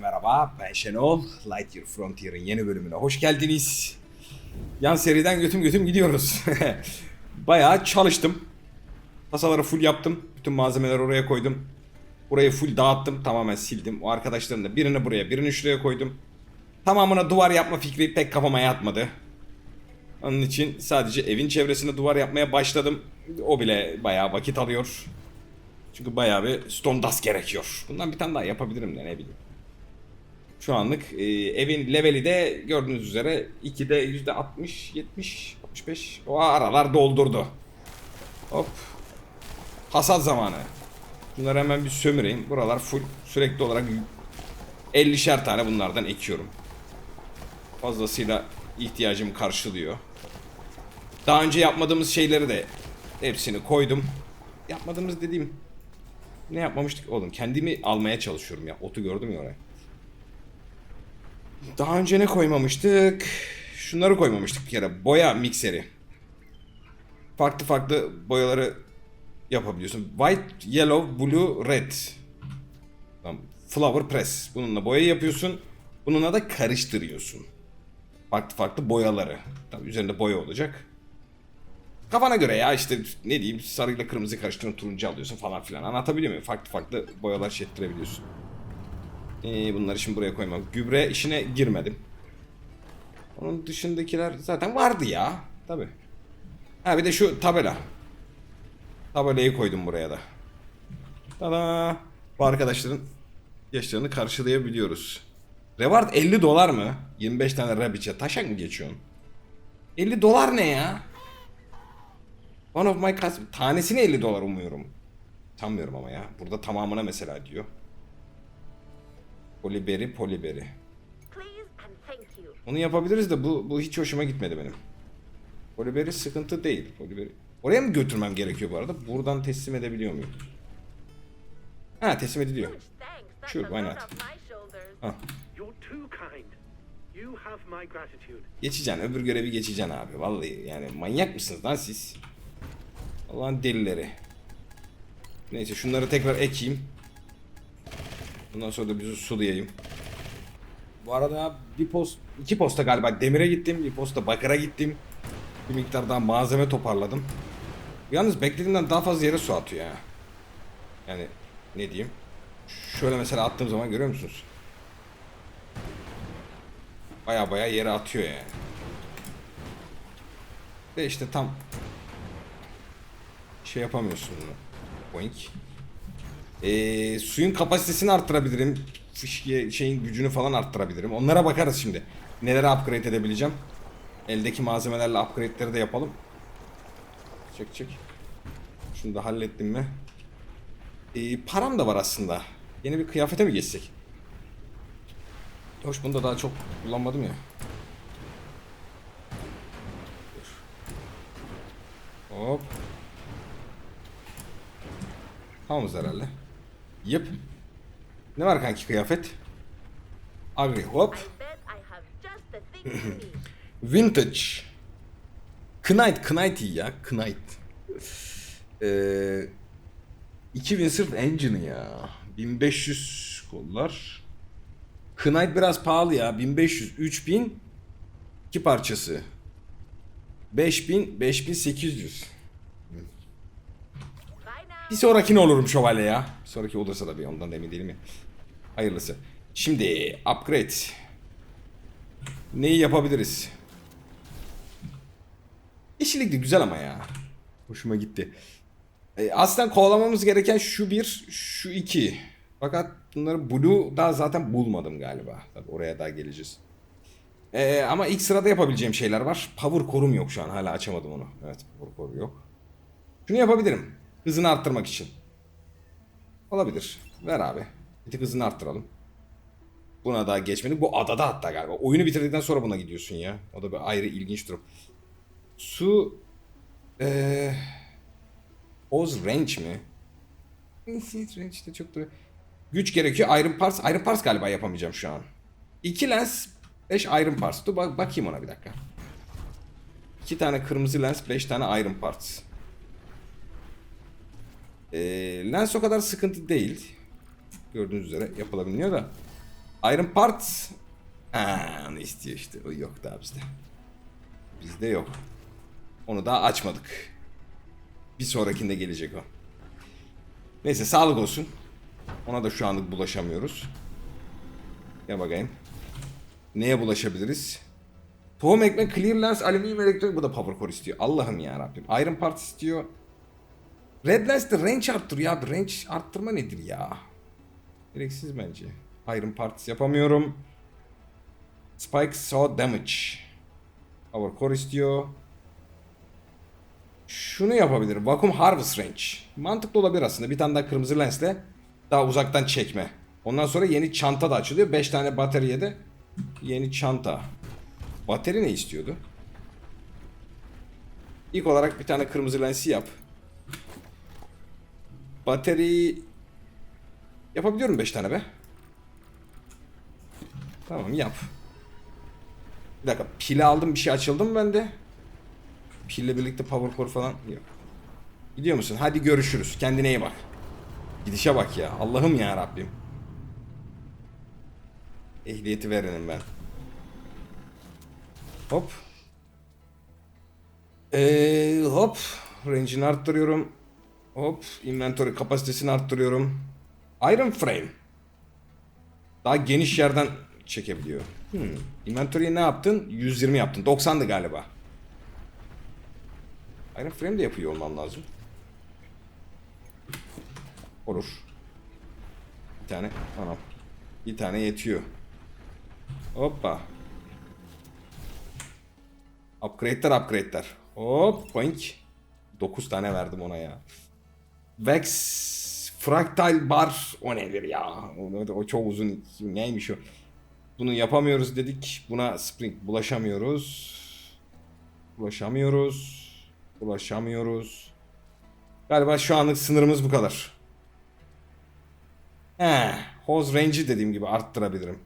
merhaba. Ben Şenol. Lightyear Frontier'ın yeni bölümüne hoş geldiniz. Yan seriden götüm götüm gidiyoruz. Bayağı çalıştım. Kasaları full yaptım. Bütün malzemeleri oraya koydum. Burayı full dağıttım. Tamamen sildim. O arkadaşların da birini buraya birini şuraya koydum. Tamamına duvar yapma fikri pek kafama yatmadı. Onun için sadece evin çevresine duvar yapmaya başladım. O bile bayağı vakit alıyor. Çünkü bayağı bir stone dust gerekiyor. Bundan bir tane daha yapabilirim de ne bileyim. Şu anlık e, evin leveli de gördüğünüz üzere 2'de yüzde 60, 70, 65 o aralar doldurdu. Hop. Hasat zamanı. Bunları hemen bir sömüreyim. Buralar full sürekli olarak 50'şer tane bunlardan ekiyorum. Fazlasıyla ihtiyacımı karşılıyor. Daha önce yapmadığımız şeyleri de hepsini koydum. Yapmadığımız dediğim ne yapmamıştık oğlum? Kendimi almaya çalışıyorum ya. Otu gördüm ya oraya. Daha önce ne koymamıştık? Şunları koymamıştık bir kere. Boya mikseri. Farklı farklı boyaları yapabiliyorsun. White, yellow, blue, red. Tamam. Flower press. Bununla boya yapıyorsun. Bununla da karıştırıyorsun. Farklı farklı boyaları. Tabii üzerinde boya olacak. Kafana göre ya işte ne diyeyim sarıyla kırmızı karıştırıyorsun turuncu alıyorsun falan filan. Anlatabiliyor muyum? Farklı farklı boyalar şekillebiliyorsun. Ee, bunları şimdi buraya koymam. Gübre işine girmedim. Onun dışındakiler zaten vardı ya. Tabi. Ha bir de şu tabela. Tabelayı koydum buraya da. Tada. Bu arkadaşların yaşlarını karşılayabiliyoruz. Reward 50 dolar mı? 25 tane rabbit'e taşak mı geçiyorsun? 50 dolar ne ya? One of my custom... Tanesini 50 dolar umuyorum. Sanmıyorum ama ya. Burada tamamına mesela diyor. Poliberi, poliberi. Onu yapabiliriz de bu, bu hiç hoşuma gitmedi benim. Poliberi sıkıntı değil. Poliberi. Oraya mı götürmem gerekiyor bu arada? Buradan teslim edebiliyor muyum? Ha teslim ediliyor. Sure, why not? Ha. Geçeceksin öbür görevi geçeceksin abi. Vallahi yani manyak mısınız lan siz? Allah'ın delileri. Neyse şunları tekrar ekeyim. Bundan sonra da bizi sulayayım. Bu arada bir post, iki posta galiba demire gittim, bir posta bakıra gittim. Bir miktar daha malzeme toparladım. Yalnız beklediğimden daha fazla yere su atıyor ya. Yani ne diyeyim? Şöyle mesela attığım zaman görüyor musunuz? Baya baya yere atıyor yani. Ve işte tam şey yapamıyorsun bunu. Boink. Ee, suyun kapasitesini arttırabilirim. Fışkiye şeyin gücünü falan arttırabilirim. Onlara bakarız şimdi. Nelere upgrade edebileceğim. Eldeki malzemelerle upgrade'leri de yapalım. Çek çek. Şunu da hallettim mi? Ee, param da var aslında. Yeni bir kıyafete mi geçsek? Hoş bunu da daha çok kullanmadım ya. Hop. Tamamız herhalde. Yep. Ne var kanki kıyafet? Agri hop. Vintage. Knight, Knight iyi ya. Knight. Ee, 2000 sırf engine ya. 1500 kollar. Knight biraz pahalı ya. 1500, 3000 iki parçası. 5000, 5800. Bye now. Bir sonrakine olurum şövalye ya. Sonraki olursa da bir ondan da emin değilim. Hayırlısı. Şimdi upgrade. Neyi yapabiliriz? Yeşillik güzel ama ya. Hoşuma gitti. E, aslında kovalamamız gereken şu bir, şu iki. Fakat bunları blue daha zaten bulmadım galiba. Tabii oraya daha geleceğiz. E, ama ilk sırada yapabileceğim şeyler var. Power korum yok şu an. Hala açamadım onu. Evet power korum yok. Şunu yapabilirim. Hızını arttırmak için. Olabilir. Ver abi. Bir tık hızını arttıralım. Buna daha geçmedik. Bu adada hatta galiba. Oyunu bitirdikten sonra buna gidiyorsun ya. O da bir ayrı ilginç durum. Su... Eee... Oz Range mi? Range de çok da... Güç gerekiyor. Iron Parts. Iron Parts galiba yapamayacağım şu an. 2 lens 5 Iron Parts. Dur bak bakayım ona bir dakika. 2 tane kırmızı lens 5 tane Iron Parts. Ee, lens o kadar sıkıntı değil. Gördüğünüz üzere yapılabiliyor da. Iron Parts. Ha, onu istiyor işte. O yok daha bizde. Bizde yok. Onu daha açmadık. Bir sonrakinde gelecek o. Neyse sağlık olsun. Ona da şu anlık bulaşamıyoruz. Gel bakayım. Neye bulaşabiliriz? Tohum ekmek, clear lens, alüminyum elektrik. Bu da power core istiyor. Allah'ım ya Rabbim. Iron parts istiyor. Red lens de range arttırıyor abi. Range arttırma nedir ya? Gereksiz bence. Iron parts yapamıyorum. Spike saw damage. Power core istiyor. Şunu yapabilir. Vacuum harvest range. Mantıklı olabilir aslında. Bir tane daha kırmızı lensle daha uzaktan çekme. Ondan sonra yeni çanta da açılıyor. 5 tane bataryaya de yeni çanta. Bateri ne istiyordu? İlk olarak bir tane kırmızı lensi yap. Bateri yapabiliyorum 5 tane be. Tamam yap. Bir dakika pili aldım bir şey açıldı mı bende? Pille birlikte power core falan yok. Gidiyor musun? Hadi görüşürüz. Kendine iyi bak. Gidişe bak ya. Allah'ım ya Rabbim. Ehliyeti verenim ben. Hop. Ee, hop. Range'ini arttırıyorum. Hop. Inventory kapasitesini arttırıyorum. Iron frame. Daha geniş yerden çekebiliyor. Hmm. Inventory'yi ne yaptın? 120 yaptın. 90'dı galiba. Iron frame de yapıyor olmam lazım. Olur. Bir tane. Anam. Bir tane yetiyor. Hoppa. Upgrade'ler upgrade'ler. Hop boink. 9 tane verdim ona ya. Vex Fractal Bar o nedir ya? O, o çok uzun. Neymiş o? Bunu yapamıyoruz dedik. Buna Spring bulaşamıyoruz. Bulaşamıyoruz. Bulaşamıyoruz. Galiba şu anlık sınırımız bu kadar. He, hose range'i dediğim gibi arttırabilirim.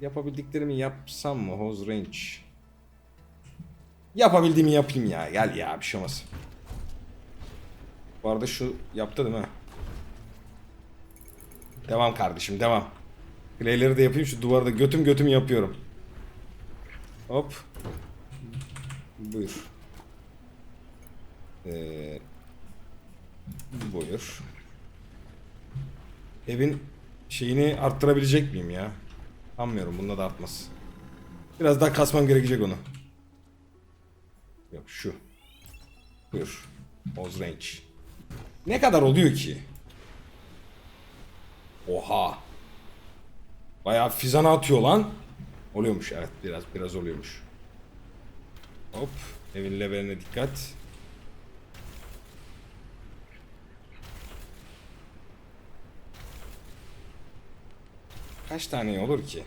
Yapabildiklerimi yapsam mı hose range? Yapabildiğimi yapayım ya. Gel ya bir şey olmaz. Bu arada şu yaptı değil mi? Devam kardeşim devam. Playleri de yapayım şu duvarda götüm götüm yapıyorum. Hop. Buyur. Ee, buyur. Evin şeyini arttırabilecek miyim ya? Sanmıyorum bunda da artmaz. Biraz daha kasmam gerekecek onu. Yok şu. Buyur. Oz range. Ne kadar oluyor ki? Oha. Bayağı fizana atıyor lan. Oluyormuş evet biraz biraz oluyormuş. Hop. Evin leveline dikkat. Kaç tane olur ki?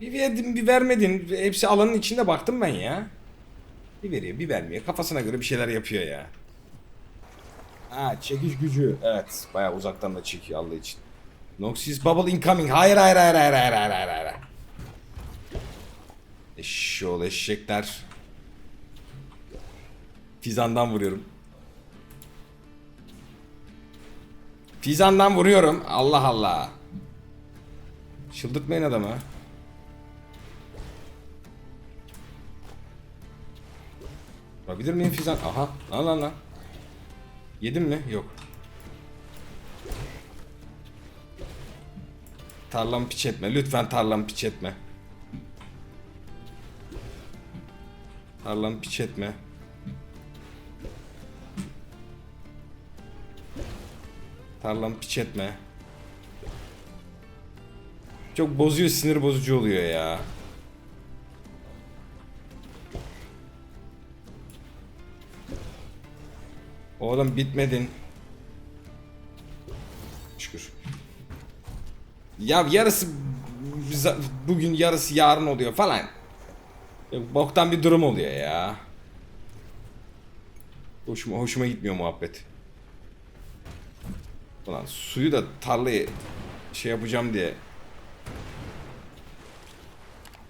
Bir verdin bir vermedin. Hepsi alanın içinde baktım ben ya. Bir veriyor bir vermiyor. Kafasına göre bir şeyler yapıyor ya. Ha çekiş gücü. Evet bayağı uzaktan da çekiyor Allah için. Noxus bubble incoming. Hayır hayır hayır hayır hayır hayır hayır hayır. Eşşoğlu eşekler. Fizandan vuruyorum. Fizandan vuruyorum. Allah Allah. Çıldırtmayın adamı. Vurabilir miyim Fizan? Aha. Lan lan lan. Yedim mi? Yok. Tarlamı piç etme. Lütfen tarlamı piç etme. Tarlamı piç etme. Tarlamı piç etme. Çok bozuyor, sinir bozucu oluyor ya. Oğlum bitmedin. Şükür. Ya yarısı bugün yarısı yarın oluyor falan. Ya boktan bir durum oluyor ya. Hoşuma, hoşuma gitmiyor muhabbet. Ulan suyu da tarlayı şey yapacağım diye.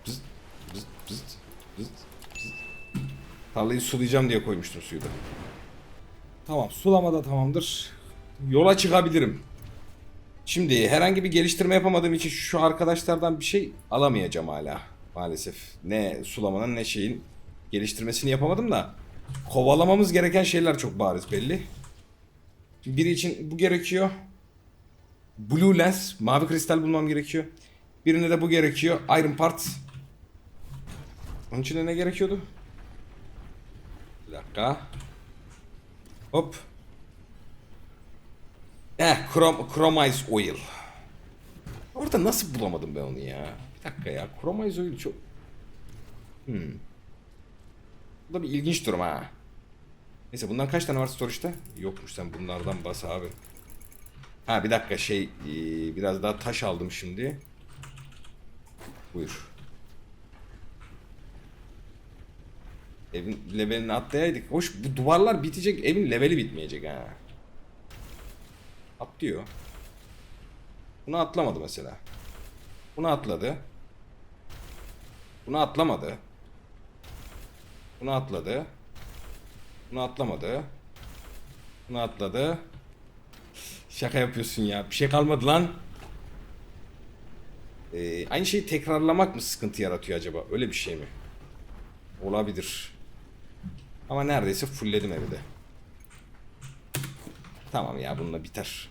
Bızıt, bızıt, bızıt, bızıt, bızıt. Tarlayı sulayacağım diye koymuştum suyu da. Tamam sulama da tamamdır. yola çıkabilirim. Şimdi herhangi bir geliştirme yapamadığım için şu arkadaşlardan bir şey alamayacağım hala. Maalesef. Ne sulamanın ne şeyin geliştirmesini yapamadım da. Kovalamamız gereken şeyler çok bariz belli. Biri için bu gerekiyor. Blue Lens, mavi kristal bulmam gerekiyor. Birine de bu gerekiyor. Iron Part. Onun için de ne gerekiyordu? Bir dakika. Hop. Eh, Chrome, Chromize Oil. Orada nasıl bulamadım ben onu ya? Bir dakika ya. Chromize Oil çok... Hmm. Bu da bir ilginç durum ha. Neyse bundan kaç tane var storage'da? Yokmuş sen bunlardan bas abi. Ha bir dakika şey biraz daha taş aldım şimdi. Buyur. Evin levelini atlayaydık. Hoş bu duvarlar bitecek. Evin leveli bitmeyecek ha. Atlıyor. Bunu atlamadı mesela. Bunu atladı. Bunu atlamadı. Bunu atladı. Bunu atlamadı. Bunu atladı. Şaka yapıyorsun ya. Bir şey kalmadı lan. Ee, aynı şeyi tekrarlamak mı sıkıntı yaratıyor acaba? Öyle bir şey mi? Olabilir. Ama neredeyse fullledim evi de. Tamam ya bununla biter.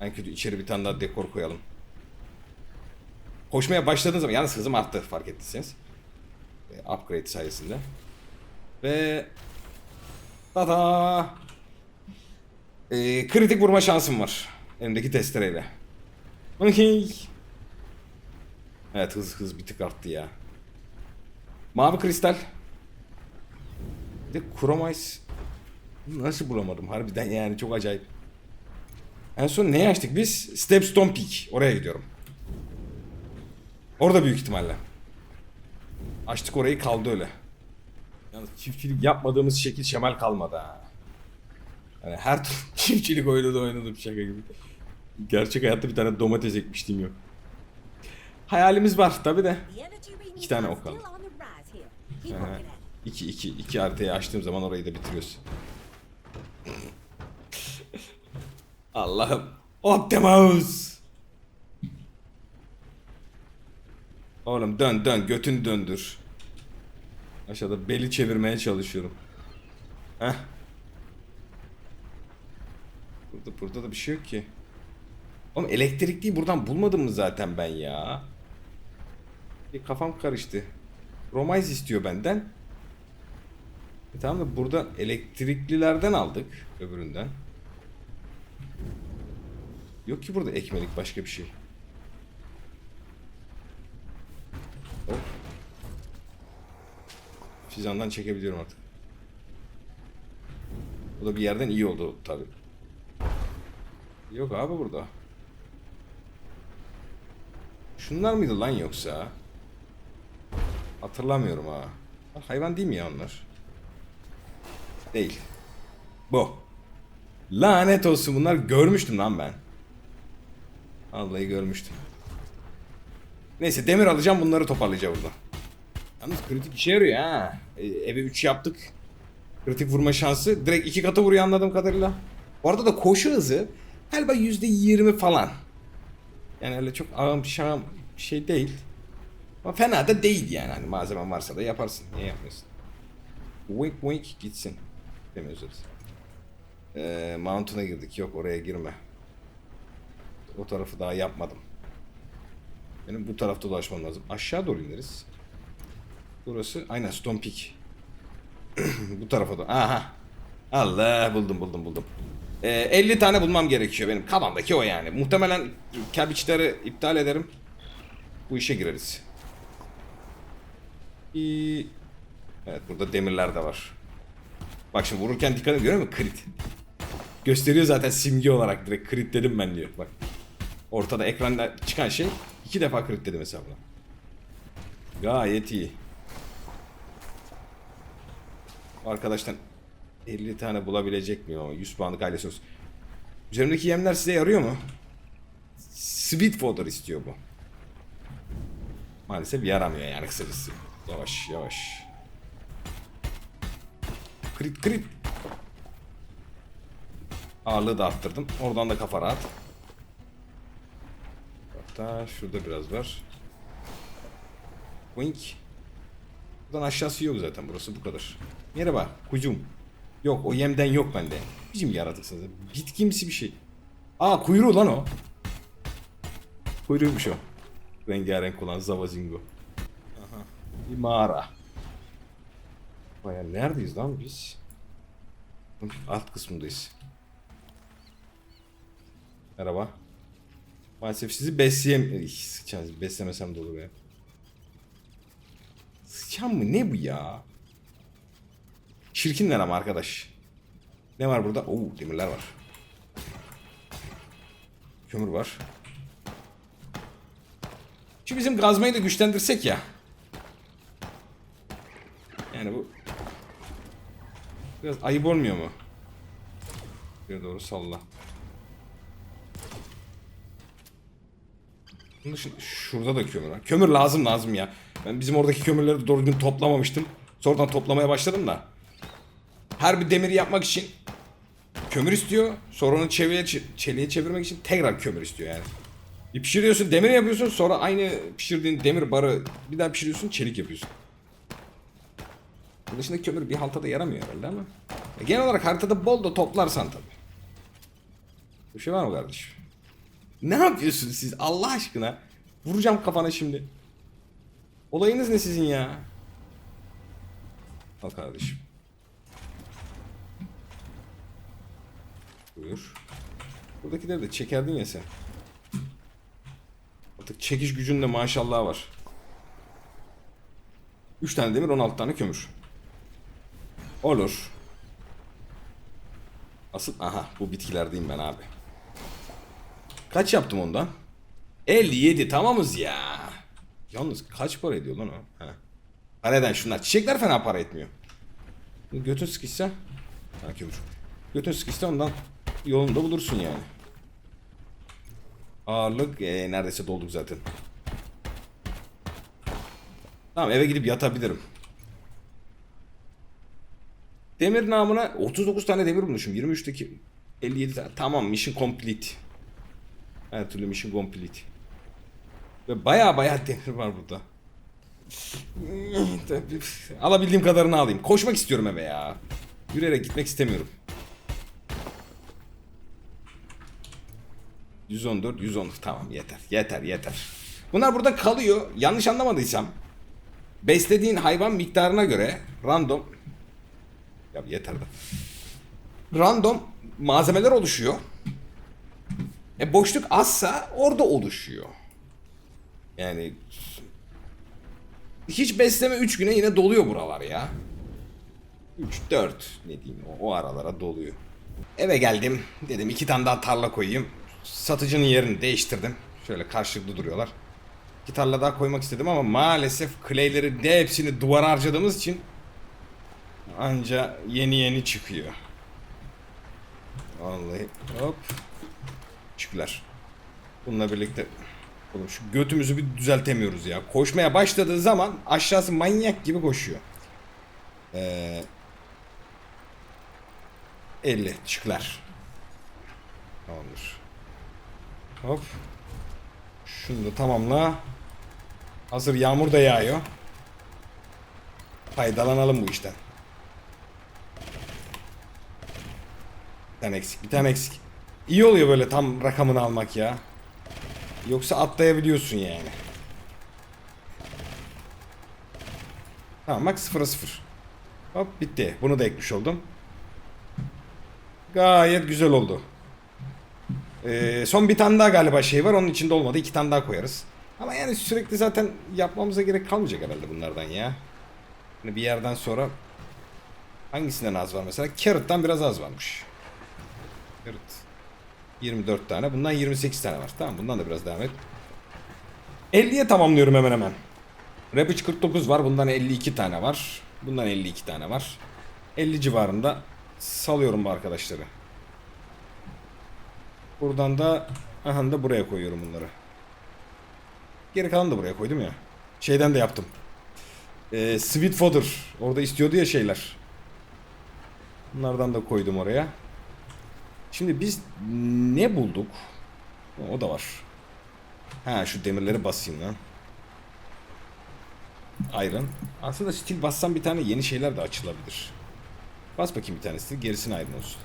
En kötü içeri bir tane daha dekor koyalım. Koşmaya başladığınız zaman yalnız hızım arttı fark ettiyseniz. Upgrade sayesinde. Ve Tada! Ee, kritik vurma şansım var. Elimdeki testereyle. Okey. Evet hız hız bir tık arttı ya. Mavi kristal. Bir de Chromize. Nasıl bulamadım harbiden yani çok acayip. En son neyi açtık biz? Stepstone Peak. Oraya gidiyorum. Orada büyük ihtimalle. Açtık orayı kaldı öyle. Yalnız çiftçilik yapmadığımız şekil şemal kalmadı ha. Yani her türlü çiftçilik oyunu da oynadım şaka gibi. Gerçek hayatta bir tane domates ekmiştim yok. Hayalimiz var tabi de. İki tane ok kaldı. Aha. İki, iki, iki haritayı açtığım zaman orayı da bitiriyorsun. Allah'ım. Optimus. Oğlum dön dön götünü döndür. Aşağıda beli çevirmeye çalışıyorum. Heh. Burada, burada da bir şey yok ki. Oğlum elektrikliyi buradan bulmadım mı zaten ben ya? Bir kafam karıştı. Romize istiyor benden. E tamam da burada elektriklilerden aldık öbüründen. Yok ki burada ekmelik başka bir şey. Hop. Fizandan çekebiliyorum artık. Bu da bir yerden iyi oldu tabi. Yok abi burada. Şunlar mıydı lan yoksa? Hatırlamıyorum ha. Ha, Hayvan değil mi ya onlar? Değil. Bu. Lanet olsun bunlar görmüştüm lan ben. Vallahi görmüştüm. Neyse demir alacağım bunları toparlayacağım burada. Yalnız kritik işe yarıyor ha. E, eve 3 yaptık. Kritik vurma şansı. Direkt iki katı vuruyor anladığım kadarıyla. Bu arada da koşu hızı galiba %20 falan. Yani öyle çok ağım şağım bir şey değil. Ama fena da değil yani. Hani malzemen varsa da yaparsın. Niye yapmıyorsun? Wink wink gitsin. Demiyoruz öyle. Ee, Mountain'a girdik. Yok oraya girme. O tarafı daha yapmadım. Benim bu tarafta dolaşmam lazım. Aşağı doğru ineriz. Burası aynen Stone Peak. bu tarafa da. Aha. Allah buldum buldum buldum. Ee, 50 tane bulmam gerekiyor benim. Kafamdaki o yani. Muhtemelen kabiçleri iptal ederim. Bu işe gireriz. Ee, Evet burada demirler de var. Bak şimdi vururken dikkat ediyor mu? Crit. Gösteriyor zaten simge olarak direkt crit dedim ben diyor. Bak. Ortada ekranda çıkan şey iki defa crit dedim hesabına. Gayet iyi. Arkadaştan 50 tane bulabilecek miyim ama 100 puanlık aile söz. Üzerimdeki yemler size yarıyor mu? Sweet fodder istiyor bu. Maalesef yaramıyor yani kısacası. Yavaş yavaş. Crit crit. Ağırlığı da arttırdım. Oradan da kafa rahat. Hatta şurada biraz var. Wink. Buradan aşağısı yok zaten. Burası bu kadar. Merhaba kucum. Yok o yemden yok bende. Bizim yaratıksınız. Bitkimsi bir şey. Aa kuyruğu lan o. Kuyruğuymuş o. Rengarenk olan Zavazingo. Aha. Bir mağara. Baya neredeyiz lan biz? Alt kısmındayız. Merhaba. Maalesef sizi besleyem... Ey, Sıçan beslemesem de olur ya. Sıçan mı? Ne bu ya? Çirkinler ama arkadaş. Ne var burada? Oo demirler var. Kömür var. Şu bizim gazmayı da güçlendirsek ya. Yani bu biraz ayıp olmuyor mu? Bir doğru salla. Bunun dışında şurada da kömür. Kömür lazım lazım ya. Ben bizim oradaki kömürleri doğru düzgün toplamamıştım. Sonradan toplamaya başladım da. Her bir demiri yapmak için kömür istiyor. Sonra onu çeliğe, çeliğe çevirmek için tekrar kömür istiyor yani. Bir pişiriyorsun demir yapıyorsun sonra aynı pişirdiğin demir barı bir daha pişiriyorsun çelik yapıyorsun. Bunun dışında kömür bir halta da yaramıyor herhalde ama. E, genel olarak haritada bol da toplarsan tabii. Bir şey var mı kardeşim? Ne yapıyorsunuz siz Allah aşkına? Vuracağım kafana şimdi. Olayınız ne sizin ya? Al kardeşim. Buyur. Buradakileri de çekerdin ya sen. Artık çekiş gücünde maşallah var. 3 tane demir 16 tane kömür. Olur. Asıl aha bu bitkilerdeyim ben abi. Kaç yaptım ondan? 57 tamamız ya. Yalnız kaç para ediyor lan o? Ha. Para eden şunlar. Çiçekler fena para etmiyor. Götün sıkışsa. Ha kömür. Götün sıkışsa ondan yolunda bulursun yani. Ağırlık ee, neredeyse dolduk zaten. Tamam eve gidip yatabilirim. Demir namına 39 tane demir bulmuşum. 23'teki 57 tane. Tamam mission complete. Her türlü mission complete. Ve baya baya demir var burada. Alabildiğim kadarını alayım. Koşmak istiyorum eve ya. Yürüyerek gitmek istemiyorum. 114, 110. Tamam yeter, yeter, yeter. Bunlar burada kalıyor. Yanlış anlamadıysam. Beslediğin hayvan miktarına göre random ya yeter de. Random malzemeler oluşuyor. E boşluk azsa orada oluşuyor. Yani hiç besleme 3 güne yine doluyor buralar ya. 3 4 ne diyeyim o, o aralara doluyor. Eve geldim. Dedim iki tane daha tarla koyayım. Satıcının yerini değiştirdim. Şöyle karşılıklı duruyorlar. İki tarla daha koymak istedim ama maalesef clayleri de hepsini duvara harcadığımız için anca yeni yeni çıkıyor. Vallahi hop. Çıktılar. Bununla birlikte Oğlum şu götümüzü bir düzeltemiyoruz ya. Koşmaya başladığı zaman aşağısı manyak gibi koşuyor. Ee, 50 çıklar. Tamamdır. Hop. Şunu da tamamla. Hazır yağmur da yağıyor. Faydalanalım bu işten. Tane eksik, bir tane eksik. İyi oluyor böyle tam rakamını almak ya. Yoksa atlayabiliyorsun yani. Tamam bak 0'a 0. Hop bitti. Bunu da ekmiş oldum. Gayet güzel oldu. Ee, son bir tane daha galiba şey var. Onun içinde olmadı. İki tane daha koyarız. Ama yani sürekli zaten yapmamıza gerek kalmayacak herhalde bunlardan ya. Hani bir yerden sonra hangisinden az var mesela? Carrot'tan biraz az varmış. Carrot. 24 tane. Bundan 28 tane var. Tamam bundan da biraz devam et. 50'ye tamamlıyorum hemen hemen. Rapic 49 var. Bundan 52 tane var. Bundan 52 tane var. 50 civarında salıyorum bu arkadaşları. Buradan da aha da buraya koyuyorum bunları. Geri kalan da buraya koydum ya. Şeyden de yaptım. Ee, sweet fodder. Orada istiyordu ya şeyler. Bunlardan da koydum oraya. Şimdi biz ne bulduk? O da var. Ha şu demirleri basayım lan. Iron. Aslında stil bassam bir tane yeni şeyler de açılabilir. Bas bakayım bir tanesi. Gerisini iron olsun.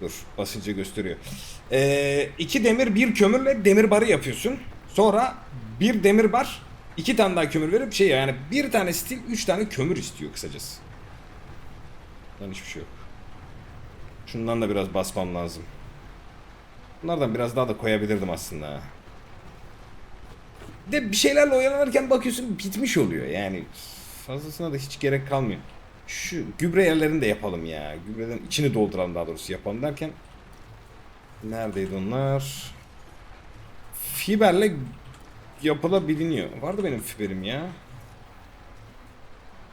Dur basınca gösteriyor. Ee, iki demir bir kömürle demir barı yapıyorsun. Sonra bir demir bar iki tane daha kömür verip şey yani bir tane stil üç tane kömür istiyor kısacası. Bundan hiçbir şey yok. Şundan da biraz basmam lazım. Bunlardan biraz daha da koyabilirdim aslında. De bir şeylerle oyalanırken bakıyorsun bitmiş oluyor yani. Fazlasına da hiç gerek kalmıyor. Şu gübre yerlerini de yapalım ya. Gübreden içini dolduralım daha doğrusu yapalım derken. Neredeydi onlar? Fiberle yapılabiliyor. Vardı benim fiberim ya.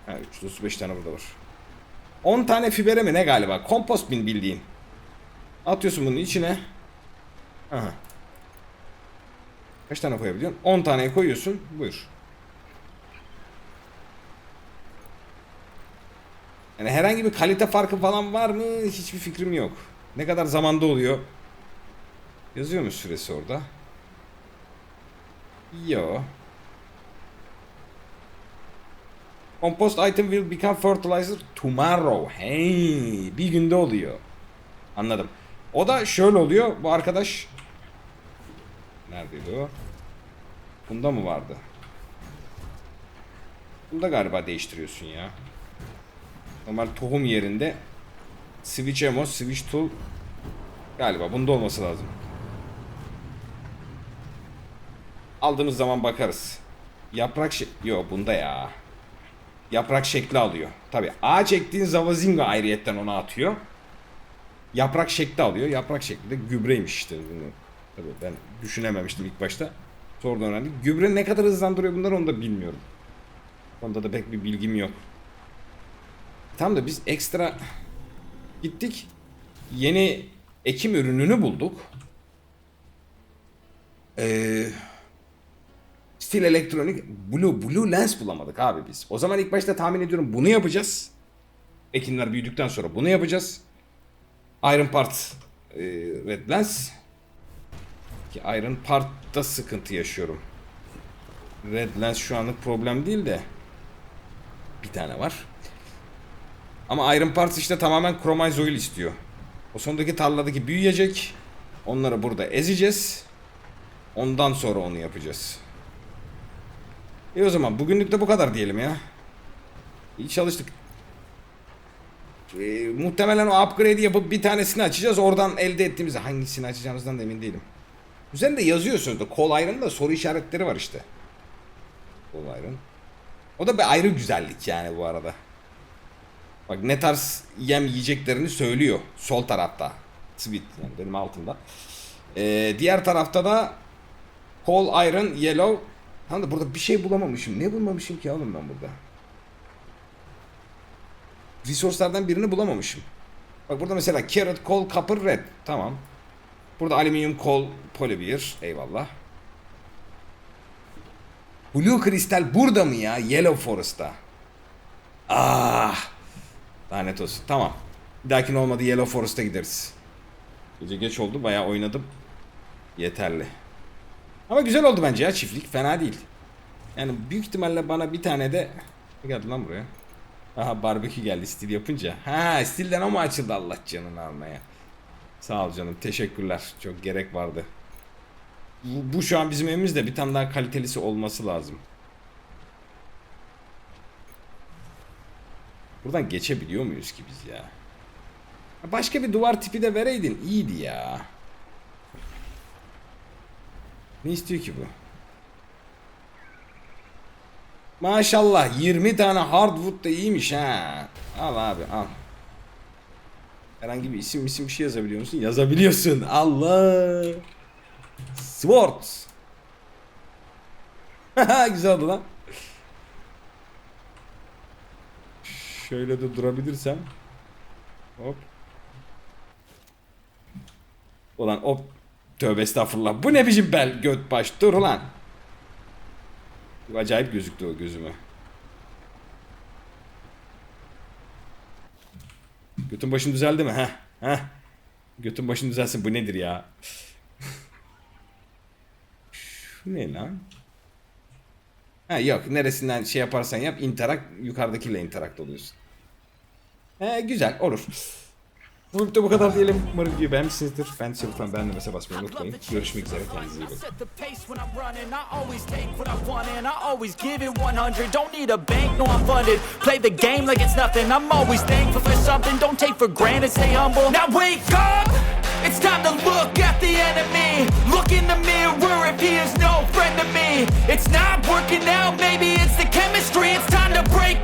Ha 335 tane burada var. 10 tane fibere mi ne galiba? Kompost bin bildiğin. Atıyorsun bunun içine. Aha. Kaç tane koyabiliyorsun? 10 tane koyuyorsun. Buyur. Yani herhangi bir kalite farkı falan var mı? Hiçbir fikrim yok. Ne kadar zamanda oluyor? Yazıyor mu süresi orada? Yo. Compost item will become fertilizer tomorrow. Hey, bir günde oluyor. Anladım. O da şöyle oluyor. Bu arkadaş neredeydi o? Bunda mı vardı? Bunda galiba değiştiriyorsun ya. Normal tohum yerinde switch emo, switch tool galiba bunda olması lazım. Aldığımız zaman bakarız. Yaprak şey... Yo bunda ya. Yaprak şekli alıyor. Tabi ağaç ektiğin zavazingo ayrıyetten ona atıyor. Yaprak şekli alıyor. Yaprak şekli de gübreymiş işte. Bunu, tabii ben düşünememiştim ilk başta. Sonradan öğrendik. Gübre ne kadar hızlandırıyor bunları onu da bilmiyorum. Onda da pek bir bilgim yok. Tam da biz ekstra gittik. Yeni ekim ürününü bulduk. Eee Stil elektronik blue blue lens bulamadık abi biz. O zaman ilk başta tahmin ediyorum bunu yapacağız. Ekinler büyüdükten sonra bunu yapacağız. Iron part e, red lens. Ki Iron part'ta sıkıntı yaşıyorum. Red lens şu anlık problem değil de bir tane var. Ama Iron Parts işte tamamen Chromize Oil istiyor. O sondaki tarladaki büyüyecek. Onları burada ezeceğiz. Ondan sonra onu yapacağız. İyi o zaman bugünlük de bu kadar diyelim ya. İyi çalıştık. Ee, muhtemelen o upgrade'i yapıp bir tanesini açacağız. Oradan elde ettiğimizde hangisini açacağımızdan da emin değilim. Üzerinde yazıyor sözde. Call Iron'ın da soru işaretleri var işte. Call Iron. O da bir ayrı güzellik yani bu arada. Bak ne tarz yem yiyeceklerini söylüyor. Sol tarafta. Sweet yani benim altımda. Ee, diğer tarafta da Coal Iron Yellow. Tam da burada bir şey bulamamışım. Ne bulmamışım ki oğlum ben burada? Resource'lardan birini bulamamışım. Bak burada mesela Carrot, Coal, Copper, Red. Tamam. Burada Alüminyum, Coal, Poly 1. Eyvallah. Blue Crystal burada mı ya? Yellow Forest'ta. Ah. Lanet olsun. Tamam. Bir dahakine olmadı Yellow Forest'a gideriz. Gece geç oldu. Bayağı oynadım. Yeterli. Ama güzel oldu bence ya çiftlik. Fena değil. Yani büyük ihtimalle bana bir tane de... Ne geldi lan buraya? Aha barbekü geldi stil yapınca. Ha stilden ama açıldı Allah canını almaya. Sağ ol canım. Teşekkürler. Çok gerek vardı. Bu, bu şu an bizim evimizde bir tane daha kalitelisi olması lazım. Buradan geçebiliyor muyuz ki biz ya? Başka bir duvar tipi de vereydin iyiydi ya. Ne istiyor ki bu? Maşallah 20 tane hardwood da iyiymiş ha. Al abi al. Herhangi bir isim isim bir şey yazabiliyor musun? Yazabiliyorsun. Allah. Sword. Güzel oldu lan. Şöyle de durabilirsem. Hop. Ulan hop. Tövbe estağfurullah. Bu ne biçim bel göt baş. Dur ulan. Acayip gözüktü o gözüme. Götün başın düzeldi mi? Heh. Heh. Götün başın düzelsin bu nedir ya? Şu ne lan? Ha yok neresinden şey yaparsan yap interak yukarıdakiyle interakt oluyorsun. He güzel olur. Bu de bu kadar diyelim. Umarım videoyu beğenmişsinizdir. Ben Silvan ben de mesela basmayı unutmayın. Görüşmek üzere. Kendinize iyi bakın. It's time to look at the enemy Look in the mirror if he is no friend to me It's not working out, maybe it's the chemistry It's time to break